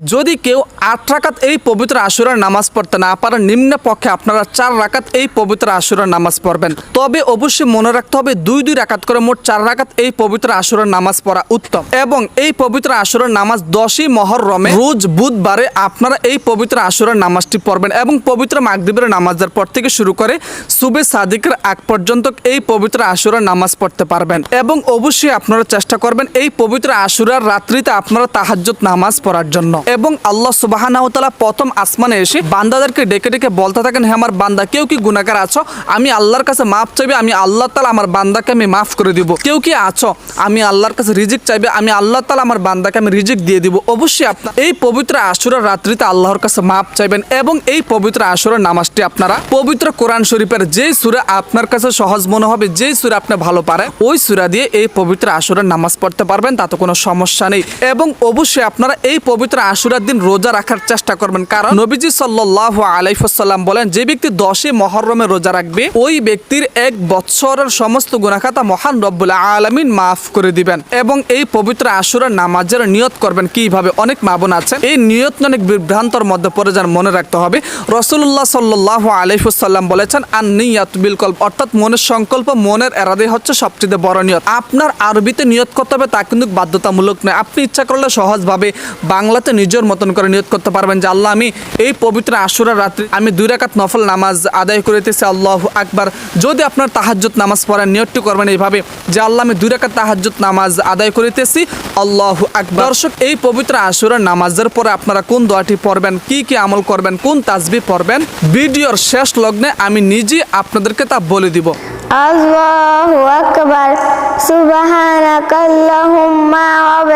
যদি কেউ আট রাকাত এই পবিত্র আশুরার নামাজ পড়তে না পারেন, নিম্ন পক্ষে আপনারা চার রাকাত এই পবিত্র আশুরার নামাজ পড়বেন। তবে অবশ্যই মনে রাখতে হবে, দুই দুই রাকাত করে মোট চার রাকাত এই পবিত্র আশুরার নামাজ পড়া উত্তম। এবং এই পবিত্র আশুরার নামাজ দশই মহরমে রোজ বুধবারে আপনারা এই পবিত্র আশুরার নামাজটি পড়বেন এবং পবিত্র মাগরিবের নামাজের পর থেকে শুরু করে সুবে সাদিকের আগ পর্যন্ত এই পবিত্র আশুরার নামাজ পড়তে পারবেন। এবং অবশ্যই আপনারা চেষ্টা করবেন এই পবিত্র আশুরার রাত্রিতে আপনারা তাহাজ্জুদ নামাজ পড়ার জন্য। এবং আল্লাহ সুবাহানাহতালা প্রথম আসমানে এসে বান্দাদেরকে ডেকে ডেকে বলতে থাকেন হ্যাঁ আমার বান্দা, কেউ কি গুণাকার আছো? আমি আল্লাহর কাছে মাফ চাইবে, আমি আল্লাহ তালা আমার বান্দাকে আমি মাফ করে দিব। কেউ কি আছো? আমি আল্লাহর কাছে রিজিক চাইবে, আমি আল্লাহ তালা আমার বান্দাকে আমি রিজিক দিয়ে দিব। অবশ্যই আপনার এই পবিত্র আশুরার রাত্রিতে আল্লাহর কাছে মাফ চাইবেন এবং এই পবিত্র আশুরার নামাজটি আপনারা পবিত্র কোরআন শরীফের যেই সুরে আপনার কাছে সহজ মনে হবে, যেই সুরে আপনি ভালো পারেন, ওই সুরা দিয়ে এই পবিত্র আশুরার নামাজ পড়তে পারবেন, তাতে কোনো সমস্যা নেই। এবং অবশ্যই আপনারা এই পবিত্র আশুরার দিন রোজা রাখার চেষ্টা করবেন। কারণ নবীজি সাল্লাহ আলাইসাল্লাম বলেন, যে ব্যক্তি দশে মহরমে রোজা রাখবে, ওই ব্যক্তির এক বৎসরের সমস্ত গুণাখাতা মহান রব্বুল আলমিন মাফ করে দিবেন এবং এই পবিত্র আশুরার নামাজের নিয়ত করবেন। কীভাবে? অনেক মাবন আছেন, এই নিয়ত অনেক বিভ্রান্তর মধ্যে পড়ে যান, মনে রাখতে হবে। রসুল্লাহ সাল্লাহ আলাইসাল্লাম বলেছেন আর নিয়াত বিলকল্প অর্থাৎ মনের সংকল্প, মনের এরাদে হচ্ছে সবচেয়ে বড় নিয়ত। আপনার আরবিতে নিয়ত করতে হবে, তা কিন্তু বাধ্যতামূলক নয়। আপনি ইচ্ছা করলে সহজভাবে বাংলাতে নিজের মতন করে নিয়ত করতে পারবেন যে, আল্লাহ, আমি এই পবিত্র আশুরার রাত্রি, আমি দুই রাকাত নফল নামাজ আদায় করিতেছি, আল্লাহ আকবার। যদি আপনার তাহাজ্জুদ নামাজ পড়েন নিয়তটি করবেন এইভাবে, যে, আল্লাহ, আমি দুই রাকাত তাহাজ্জুদ নামাজ আদায় করিতেছি, আল্লাহ আকবার। দর্শক, এই পবিত্র আশুরার নামাজের পরে আপনারা কোন দোয়াটি পড়বেন, কি কি আমল করবেন, কোন তাজবি পড়বেন, ভিডিওর শেষ লগ্নে আমি নিজে আপনাদেরকে তা বলে দিব। আল্লাহু আকবার ওয়া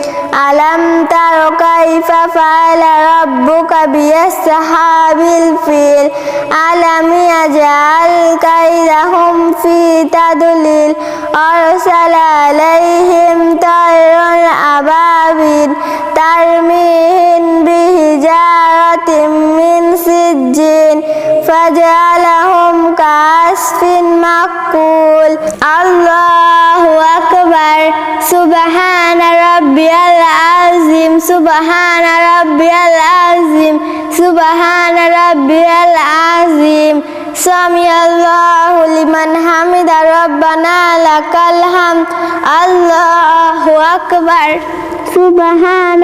আলম তারো কাইফা ফাআলা রাব্বুকা বিয়াসহাবিল ফিল আলাম ইয়াজআল কাইদাহুম ফি তাদলিল আরসালা আলাইহিম তায়রান আবাবিল তারমিহিম বিহিজারাতিম মিন সিজ্জিন ফাজআলাহুম কাসফিন মাকুল আল্লাহু আকবার। সুবহান রাব্বিয়াল আজিম সুবহান রাব্বিয়াল আজিম সুবহান রাব্বিয়াল আজিম সামি আল্লাহু লিমান হামিদা, রব্বানা লাকাল হামদ। আল্লাহু আকবার। সুবহান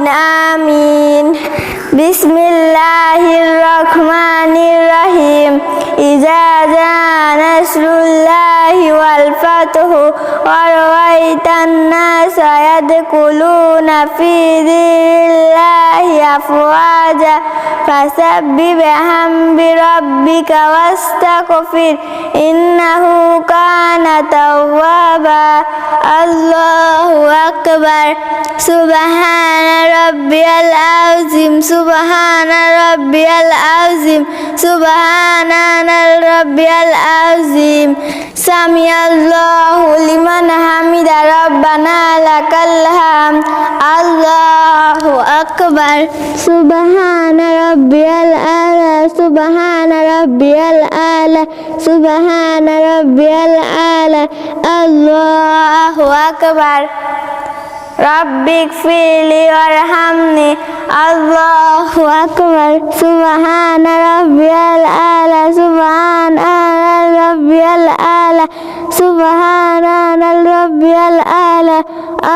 آمين. بسم الله الرحمن الرحيم. إذا جاء নাসরুল্লাহি ওয়াল ফাতহু ওয়া রাআইতান নাস ইয়াদকুলুনা ফি দিনিল্লাহি আফওয়াজা, ফাসাব্বিহ বিহামদি রাব্বিকা ওয়াস্তাগফির, ইন্নাহু কানা তাওয়াবা, আল্লাহু আকবার। সুবহান রাব্বিয়াল আযিম, সুবহান রাব্বিয়াল আযিম, সুবহান রাব্বিয়াল আযিম। আজিম সামিয়াল্লাহু লিমান হামিদা রব্বানা লাকাল হাম আল্লাহু আকবার সুবহান রাব্বিয়াল আলা সুবহান রাব্বিয়াল আলা সুবহান রাব্বিয়াল আলা আল্লাহু আকবার রব্বিক ফিলি ওয়ারহামনি। আল্লাহু আকবার। সুবহান রাব্বিয়াল আলা, সুবহান আলা রাব্বিয়াল আলা, সুবহান রাব্বিয়াল আলা।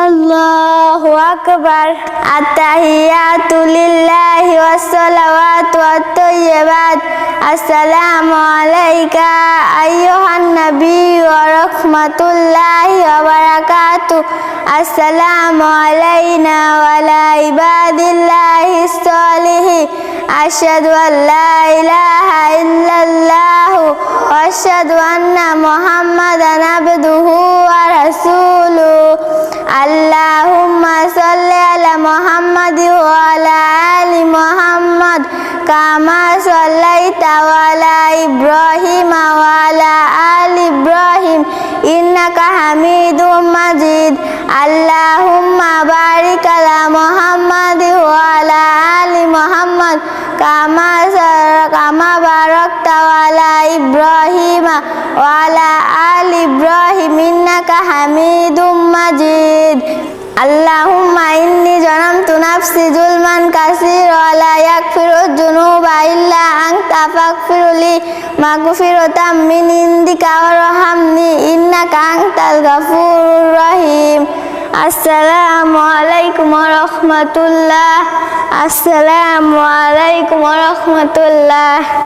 আল্লাহ আকবর। আত্তাহিয়াতুলিল্লাহি ওয়াসসালাওয়াতু আত-তাইয়্যিবাত আসসালামু আলাইকা আইয়ুহান নবী ওয়া রাহমাতুল্লাহি ওয়া বারাকাতু আসসালামু আলাইনা ওয়া আলা ইবাদিল্লাহি সলিহিন আশহাদু আল্লা ইলাহা ইল্লাল্লাহু। ওয়া আশহাদু আন্না মুহাম্মাদান আবদুহু ওয়া ইব্রাহিম ওয়ালা আল ইব্রাহিম, ইন্নাকা হামিদুম মাজিদ। আল্লাহুম্মা বারিক আলা মুহাম্মাদ ওয়ালা আলি মুহাম্মাদ, কামা কামা বারাকতা ওয়ালা ইব্রাহিম ওয়ালা আল ইব্রাহিম, ইন্নাকা হামিদুম মাজিদ। আল্লাহুম্মা ইন্নি জানামতু নাফসি জুলমান কাসীরা, লা ইয়াগফিরু যুনুবা ইল্লা আনতা ফাগফিরলি মাগফিরাতাম মিন ইনদিকা ওয়ারহামনি ইন্নাকা আনতাল গাফুরুর রহিম। আসসালামু আলাইকুম ওয়া রাহমাতুল্লাহ। আসসালামু আলাইকুম ওয়া রাহমাতুল্লাহ।